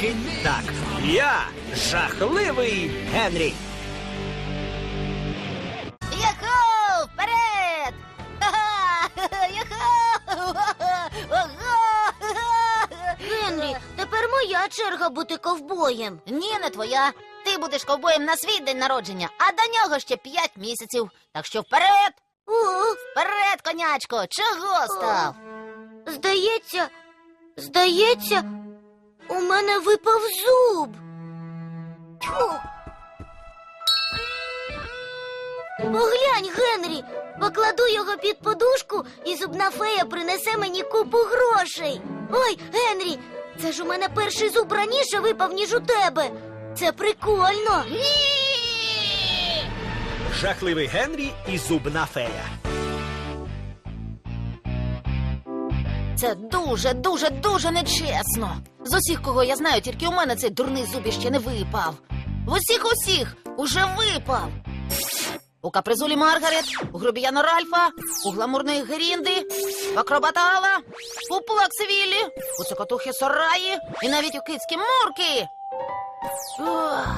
тільки так. Я жахливий Генрі. Яху! Вперед! Яху! Генрі, тепер моя черга бути ковбоєм. Ні, не твоя. Ти будеш ковбоєм на свій день народження, а до нього ще п'ять місяців. Так що вперед! О, Вперед, конячко! Чого став? здається, здається, у мене випав зуб. Тьфу. Поглянь, Генрі, покладу його під подушку, і зубна фея принесе мені купу грошей. Ой, Генрі, це ж у мене перший зуб раніше випав, ніж у тебе. Це прикольно. Жахливий Генрі і зубна фея. Це дуже, дуже, дуже нечесно. З усіх, кого я знаю, тільки у мене цей дурний зуб іще не випав. В усіх усіх уже випав. У капризулі Маргарет, у грубіяно Ральфа, у гламурної Герінди, в акробата Алла, у Плаксивіллі, у цокотухи Сораї і навіть у кицькі Мурки. Ух,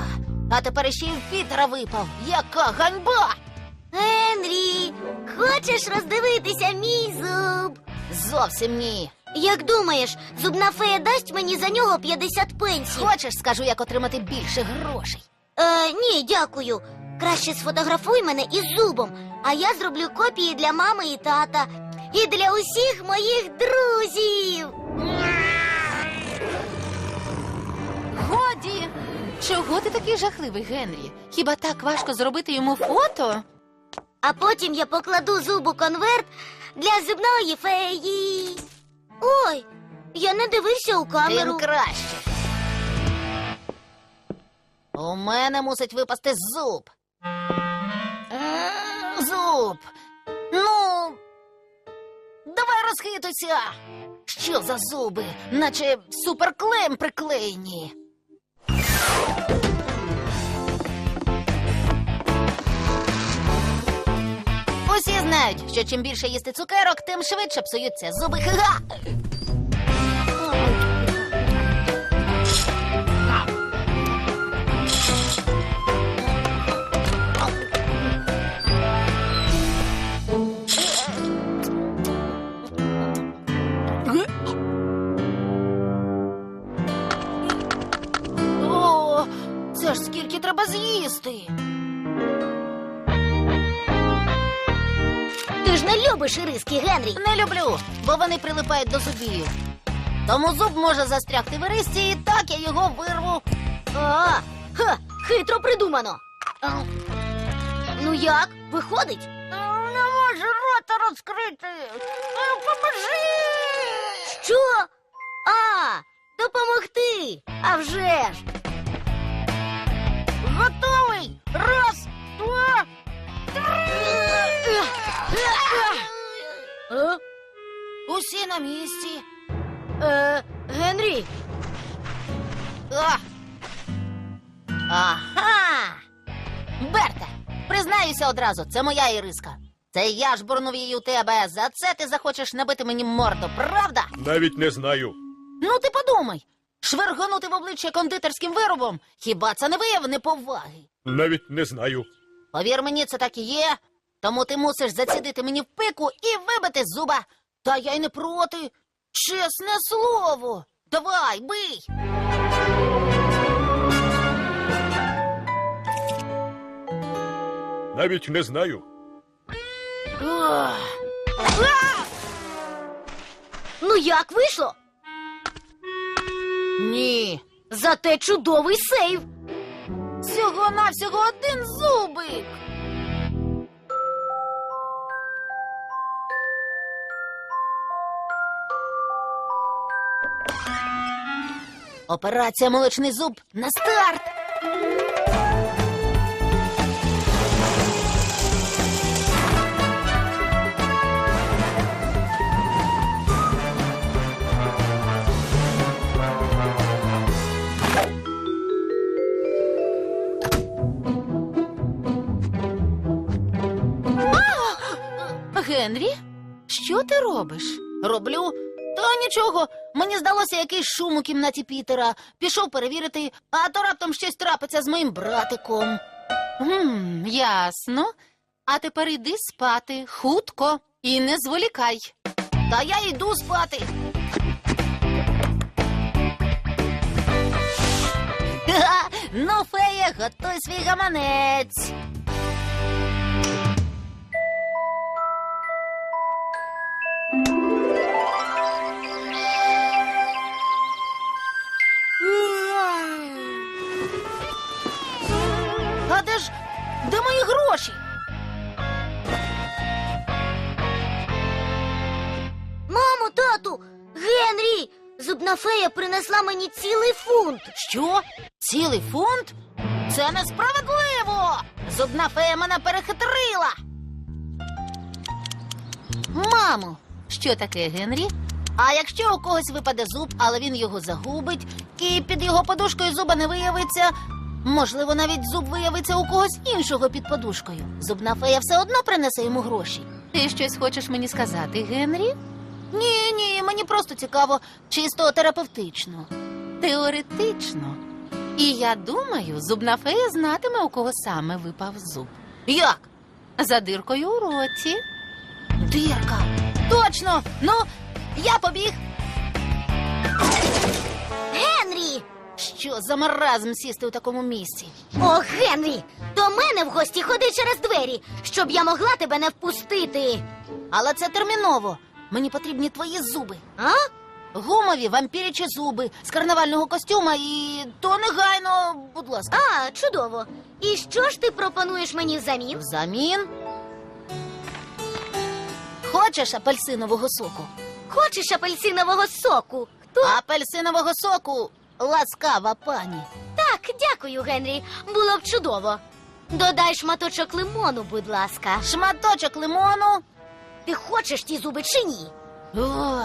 а тепер іще й в Пітера випав. Яка ганьба! Генрі, хочеш роздивитися мій зуб? Зовсім ні. Як думаєш, зубна фея дасть мені за нього 50 пенсій? Хочеш, скажу, як отримати більше грошей. Е, ні, дякую. Краще сфотографуй мене із зубом, а я зроблю копії для мами і тата. І для усіх моїх друзів. Годі! Чого ти такий жахливий, Генрі? Хіба так важко зробити йому фото? А потім я покладу зуб у конверт для зубної феї. Ой, я не дивився у Тим камеру. краще. У мене мусить випасти зуб. М, Зуб. Ну. Давай розхитуйся. Що за зуби? Наче суперклеєм приклеєні. Усі знають, що чим більше їсти цукерок, тим швидше псуються зуби. Ха-ха! Любиш іриски, Генрі. Не люблю, бо вони прилипають до зубів. Тому зуб може застрягти в ирисці, і так я його вирву. А, ха, хитро придумано. Ну як, виходить? Не можу рота розкрити. Поможи! Що? А, допомогти. А вже ж. Готовий! Раз, А? Усі на місці. Е, Генрі, А. Ага. Берте, признаюся одразу, це моя іриска. Це я ж бурнув її у тебе. За це ти захочеш набити мені морду, правда? Навіть не знаю. Ну ти подумай. Швиргонути в обличчя кондитерським виробом. Хіба це не вияв неповаги? Навіть не знаю. Повір мені, це так і є. Тому ти мусиш зацідити мені в пику і вибити зуба. Та я й не проти. Чесне слово. Давай, бий. Навіть не знаю. Ну як вийшло? Ні. Зате чудовий сейв. Всього навсього один зубик. Операція молочний зуб на старт. Генрі? Що ти робиш? Роблю. Та нічого, Мені здалося якийсь шум у кімнаті Пітера. Пішов перевірити, а то раптом щось трапиться з моїм братиком. Гм, ясно. А тепер іди спати хутко і не зволікай. Та я йду спати. Ха-ха! Ну, фея, готуй свій гаманець. Гроші? Мамо, тату, Генрі! Зубна фея принесла мені цілий фунт. Що? Цілий фунт? Це несправедливо! Зубна фея мене перехитрила. Мамо, Що таке, Генрі? а якщо у когось випаде зуб, але він його загубить, і під його подушкою зуба не виявиться, можливо, навіть зуб виявиться у когось іншого під подушкою. Зубна фея все одно принесе йому гроші. Ти щось хочеш мені сказати, Генрі? Ні, ні, мені просто цікаво, чисто терапевтично. Теоретично. І я думаю, зубна фея знатиме, у кого саме випав зуб. Як? За диркою у роті. Дирка. Точно! Ну, я побіг. Що за маразм сісти у такому місці? О, Генрі! До мене в гості ходи через двері, щоб я могла тебе не впустити. Але це терміново. Мені потрібні твої зуби. А? Гумові вампірячі зуби з карнавального костюма і то негайно, будь ласка. А, чудово. І що ж ти пропонуєш мені взамін? Взамін. Хочеш апельсинового соку? Хочеш апельсинового соку? Хто? Апельсинового соку, ласкава пані. Так, дякую, Генрі. Було б чудово. Додай шматочок лимону, будь ласка. Шматочок лимону. Ти хочеш ті зуби чи ні? О.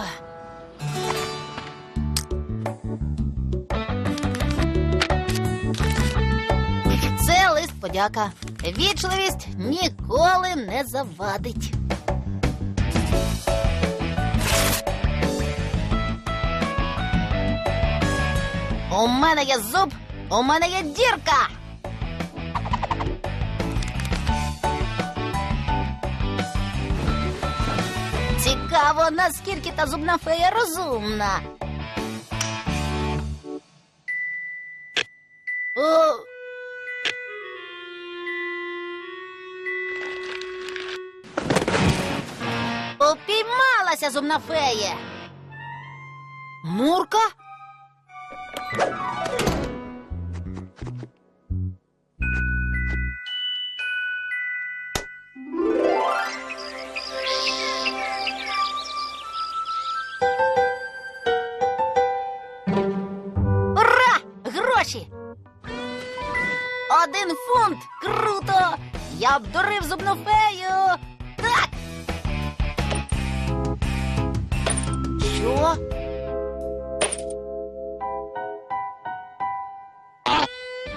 Це лист подяка. Вічливість ніколи не завадить. У мене є зуб, у мене є дірка. Цікаво, наскільки та зубна фея розумна. О... Упіймалася зубна фея. Мурка? Один фунт! Круто! Я обдурив зубну фею! Так! Що?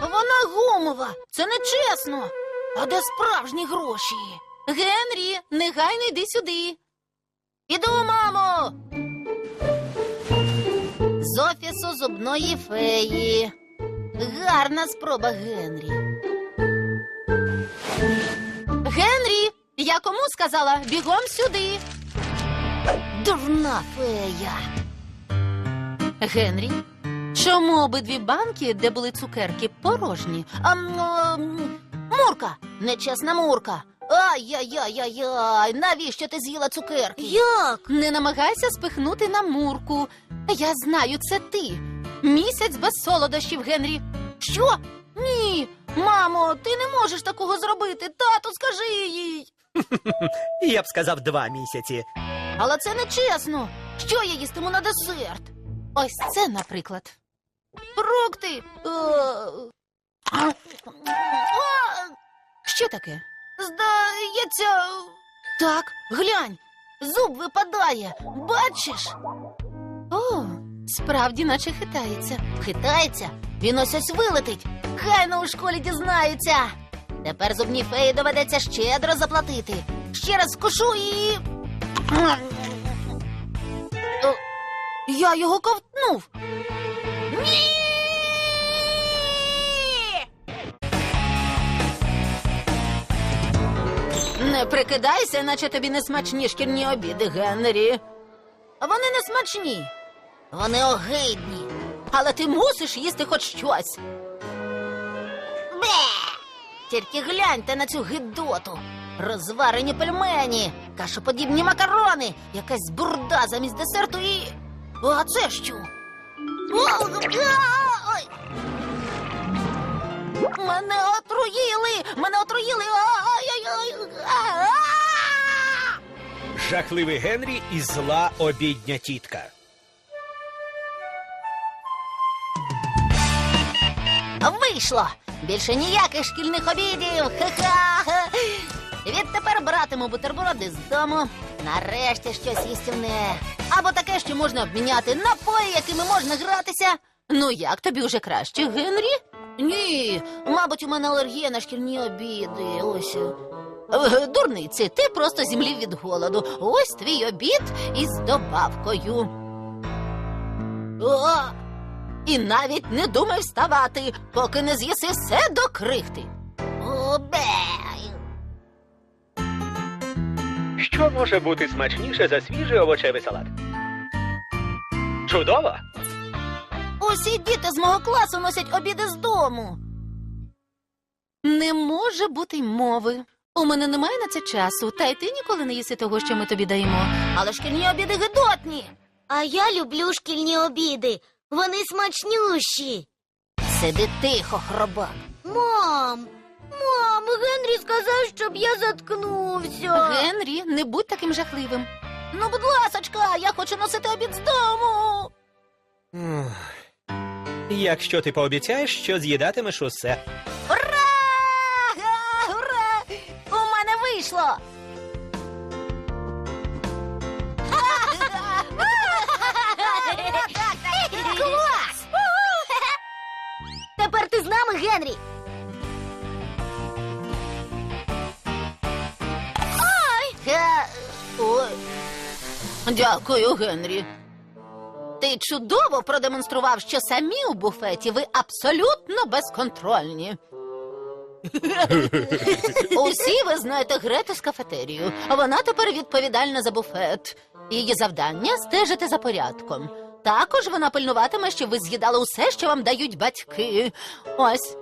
Вона гумова! Це не чесно! А де справжні гроші? Генрі, негайно йди сюди. Іду, мамо! З офісу зубної феї. Гарна спроба, Генрі. Генрі, я кому сказала, бігом сюди. Дурна фея. Генрі, чому обидві банки, де були цукерки, порожні? А, а, Мурка, нечесна Мурка. Ай-яй-яй-яй-яй, навіщо ти з'їла цукерки? Як? Не намагайся спихнути на мурку. Я знаю, це ти. Місяць без солодощів, Генрі. Що? Мамо, ти не можеш такого зробити. Тату, скажи їй. Я б сказав два місяці. Але це не чесно. Що я їстиму на десерт? Ось це, наприклад. Фрукти. Е, а, Що таке? Здається. Так, глянь, зуб випадає. Бачиш? О, справді, наче хитається. Хитається, він ось ось вилетить. На у школі дізнаються. Тепер зубній феї доведеться щедро заплатити. Ще раз вкушу і. Я його ковтнув. Ні! Не прикидайся, наче тобі не смачні шкільні обіди, Генрі. Вони не смачні. Вони огидні. Але ти мусиш їсти хоч щось. Тільки гляньте на цю гидоту. Розварені пельмені, кашоподібні макарони, якась бурда замість десерту і. А це що? Ой! Мене отруїли! Мене отруїли! Ай-яй-яй! Жахливий Генрі і зла обідня тітка. Вийшло! Більше ніяких шкільних обідів! Ха-ха! Відтепер братиму бутерброди з дому. Нарешті щось їстівне. Або таке, що можна обміняти напої, якими можна гратися. Ну як тобі вже краще, Генрі? Ні, мабуть, у мене алергія на шкільні обіди. Ось. Е, Дурниці, ти просто зімлів від голоду. Ось твій обід із добавкою. О! І навіть не думай вставати, поки не з'їси все до крихти. Обей! Що може бути смачніше за свіжий овочевий салат? Чудово! Усі діти з мого класу носять обіди з дому. Не може бути й мови. У мене немає на це часу, та й ти ніколи не їси того, що ми тобі даємо. Але шкільні обіди гидотні. А я люблю шкільні обіди. Вони смачнющі. Сиди тихо, хробак. Мам, мам, Генрі сказав, щоб я заткнувся. Генрі, не будь таким жахливим. Ну, будь ласочка, я хочу носити обід з дому. Ух. Якщо ти пообіцяєш, що з'їдатимеш усе. Ура! Га, Ура! У мене вийшло! Дякую, Генрі. Ти чудово продемонстрував, що самі у буфеті ви абсолютно безконтрольні. Усі ви знаєте Грету з кафетерію. Вона тепер відповідальна за буфет. Її завдання стежити за порядком. Також вона пильнуватиме, щоб ви з'їдали усе, що вам дають батьки. Ось.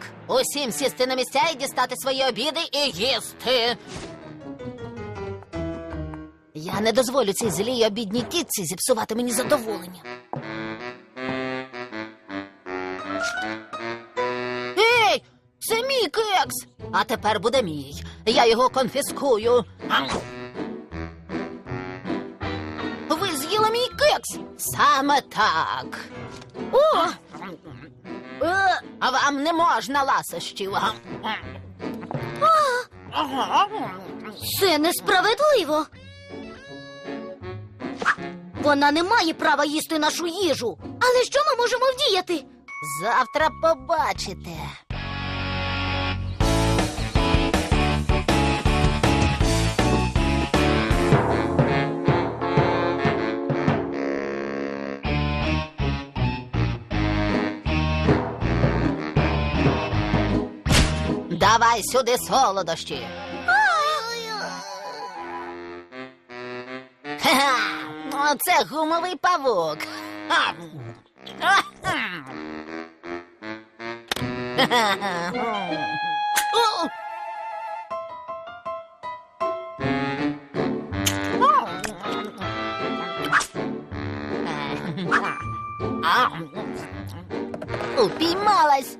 Так, усім сісти на місця і дістати свої обіди і їсти. Я не дозволю цій злій обідній тітці зіпсувати мені задоволення. Ей, це мій кекс! А тепер буде мій. Я його конфіскую. Ви з'їли мій кекс? Саме так. О! Е, А вам не можна ласощів. Це несправедливо. Вона не має права їсти нашу їжу. Але що ми можемо вдіяти? Завтра побачите. Давай сюди солодощі. Ха-ха! Оце гумовий павук. Упіймалась.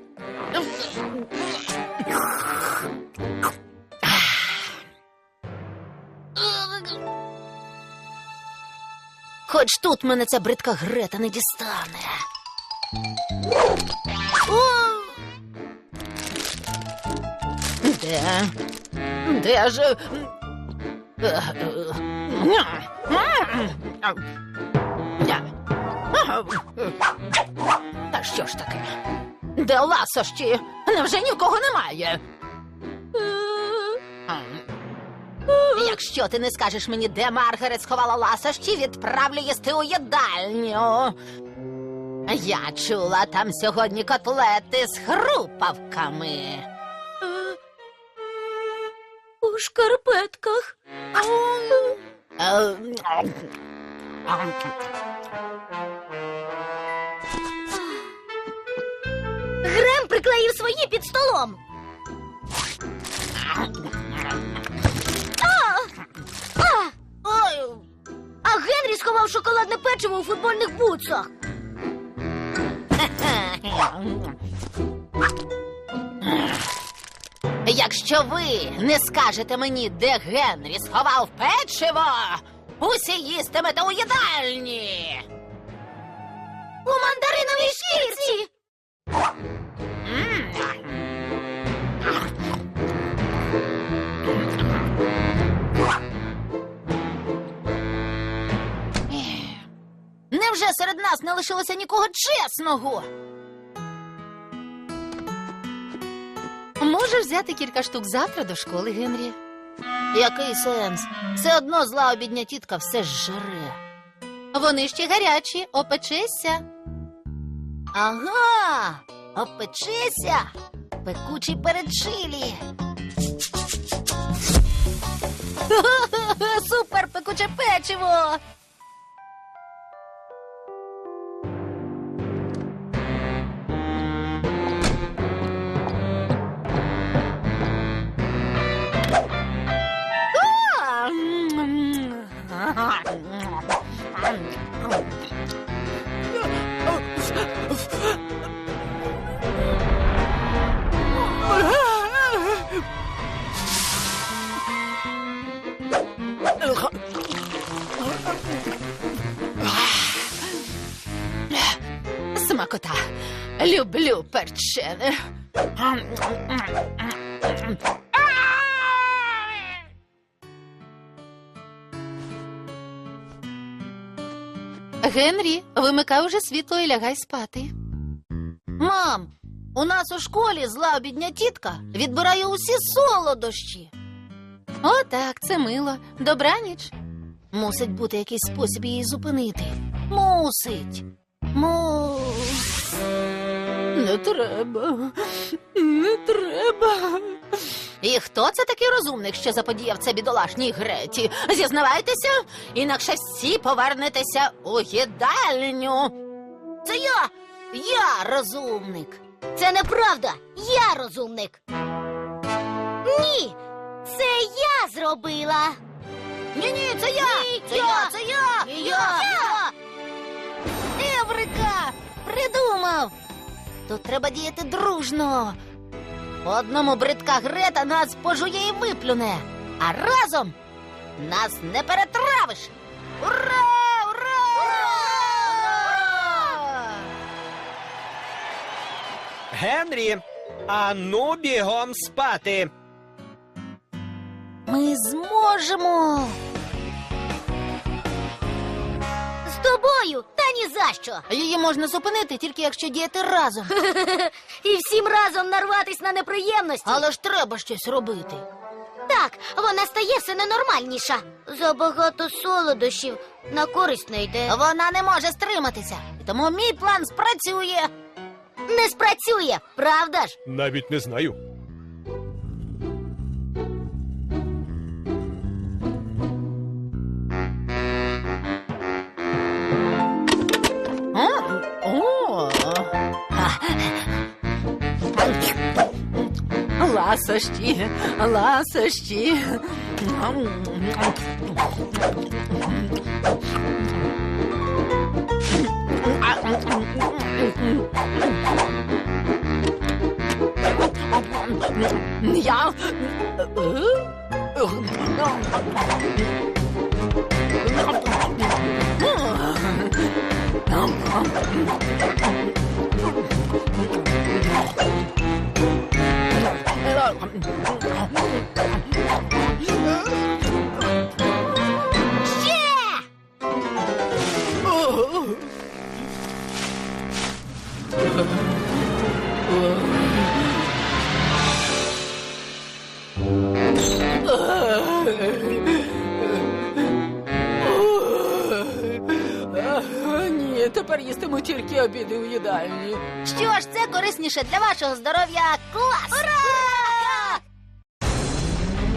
Хоч тут мене ця бридка Грета не дістане. О! Де? Де ж? Е, е, Та що ж таке? Де ласощі? Невже ні в кого немає? Якщо ти не скажеш мені, де Маргарет сховала ласощі, відправлю їсти у їдальню. Я чула там сьогодні котлети з хрупавками. У шкарпетках. Е, Грем приклеїв свої під столом. Генрі сховав шоколадне печиво у футбольних бутсах. Якщо ви не скажете мені, де Генрі сховав печиво, усі їстимете у їдальні. У мандариновій шкірці. Невже серед нас не лишилося нікого чесного? Можеш взяти кілька штук завтра до школи, Генрі. який сенс? Все одно зла обідня тітка все ж жаре. Вони ще гарячі, опечешся. Ага, опечеся, пекучий перечилі. Супер пекуче печиво. Люблю. Генрі, вимикай уже світло і лягай спати. Мам, у нас у школі зла обідня тітка відбирає усі солодощі. О, так, це мило. Добраніч. Мусить бути якийсь спосіб її зупинити. Мусить. Му. Не треба. Не треба. І хто це такий розумник, що заподіяв це бідолашній Греті? Зізнавайтеся, інакше всі повернетеся у їдальню. Це я! Я розумник. Це неправда. Я розумник. Ні, це я зробила. Ні, ні, це я! Це я, це я! Я! я! Еврика! Придумав! Тут треба діяти дружно. По одному бридка Грета нас пожує і виплюне, а разом нас не перетравиш. Ура! Ура! Ура! Генрі, а ну бігом спати. Ми зможемо. З тобою, та ні за що. Її можна зупинити тільки якщо діяти разом. І всім разом нарватись на неприємності. Але ж треба щось робити. Так, вона стає все ненормальніша. Забагато солодощів на користь не йде. Вона не може стриматися. Тому мій план спрацює. Не спрацює, правда ж? Навіть не знаю. Sasti. Olá, Sasti. Ще! Ні, тепер їстиму тільки обіди у їдальні. Що ж, це корисніше для вашого здоров'я. Клас! Ура!